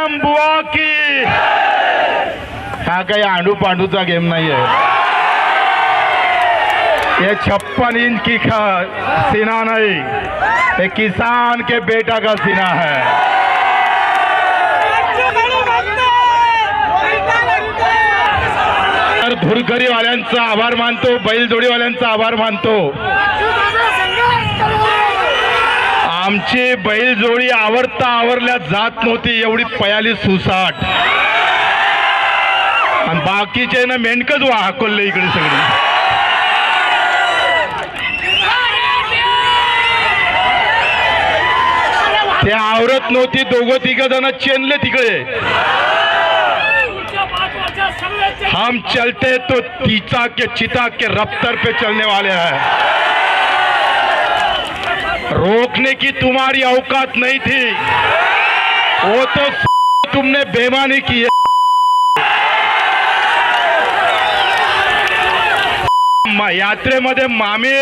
राम बुवा की हा काही आंडू पांडूचा गेम नाही आहे ये छप्पन इंच की सीना नहीं. ये किसान के बेटा का सीना है. तर धुरकरीवाल्यांचा आभार मानतो बैलजोडीवाल्यांचा आभार मानतो. आमची बैलजोडी आवडता आवरल्या जात नव्हती एवढी पयाली सुसाट. आणि बाकीचे ना मेंढकच वाहकोलले इकडे सगळी. ते आवरत नव्हती दोघं तिघ जण चेनले तिकडे. हम चलते तो तीचा के चिता के रफ्तर पे चलने वाले हैं. रोकने की तुम्हारी औकात नहीं थी। वो तो तुमने बेमानी की है। यात्रेमध्ये मामे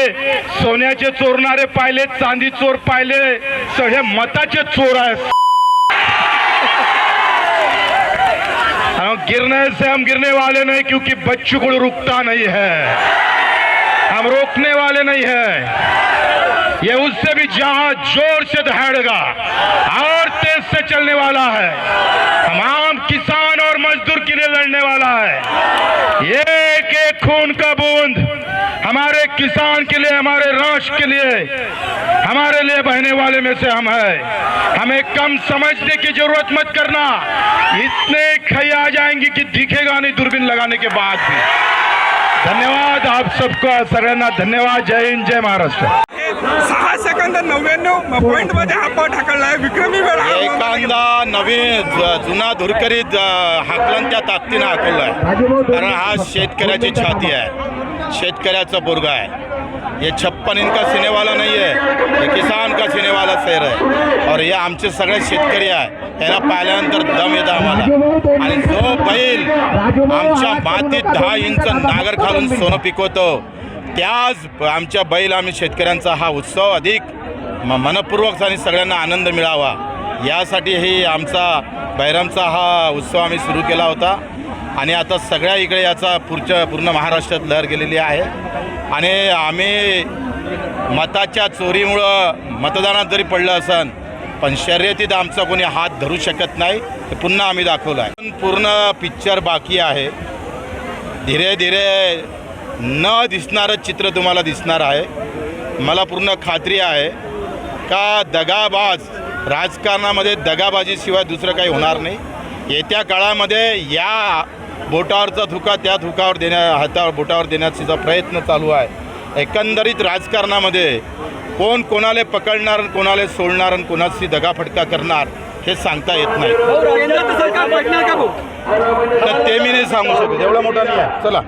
सोन्याचे चोरणारे पाहिले चांदी चोर पाहिले सगळे हे मताचे चोर आहेत. हम गिरने से हम गिरने वाले नहीं क्योंकि बच्चों को रुकता नहीं है। हम रोकने वाले नहीं है। ये उससे भी जहाँ ज़ोर से दहाड़ेगा और तेज से चलने वाला है। हम आम किसान और मजदूर के लिए लड़ने वाला है। एक एक खून का बूंद हमारे किसान के लिए, हमारे राष्ट्र के लिए, हमारे लिए बहने वाले में से हम है। हमें कम समझने की ज़रूरत मत करना। इतने खई आ जाएँगी कि दिखेगा नहीं दूरबीन लगाने के बाद भी। धन्यवाद आप सबको सगळ्यांना धन्यवाद। जय हिंद, जय महाराष्ट्र। सहा सेकंद नव्याण्णव पॉईंटमध्ये हा पट हाकललाय. विक्रमी वेळ एखादा नवीन ज- जुना धुरकरी ज- हाकलन त्या ताकदीनं आहे कारण हा शेतकऱ्याची छाती आहे. शेतकऱ्याचा पोरगा आहे. ये छप्पन इनका सीने वाला नहीं है ये किसान का सीने वाला शहर है और हे आमचे सगळे शेतकरी आहे. यांना पाहिल्यानंतर दम येतं आम्हाला. आणि जो बैल आमच्या मातीत दहा इंच नागर खालून सोनं पिकवतो त्याच आमच्या बैल आम्ही शेतकऱ्यांचा हा उत्सव अधिक म मनपूर्वक आणि सगळ्यांना आनंद मिळावा. यासाठीही आमचा बैरामचा हा उत्सव आम्ही सुरू केला होता. आणि आता सगळ्या इकडे याचा पुढच्या पूर्ण महाराष्ट्रात लहर गेलेली आहे. आणि आम्ही मताच्या चोरीमुळं मतदानात जरी पडलं असन पण शर्यतीत आमचा कोणी हात धरू शकत नाही हे पुन्हा आम्ही दाखवलं आहे. पूर्ण पिक्चर बाकी आहे. धीरे धीरे न दिसणारं चित्र तुम्हाला दिसणार आहे. मला पूर्ण खात्री आहे का दगाबाज राजकारणामध्ये दगाबाजीशिवाय दुसरं काही होणार नाही. येत्या काळामध्ये या बोटावरचा धुका त्या धुकावर देण्या हातावर बोटावर देण्याचा प्रयत्न चालू आहे. एकंदरीत राजकारणामध्ये कोण कोणाला पकडणार आणि कोणाला सोडणार आणि कोणाची दगाफटका करणार हे सांगता येत नाही. भाऊ? तर ते मी नाही सांगू शकत. एवढा मोठा नाही आहे चला.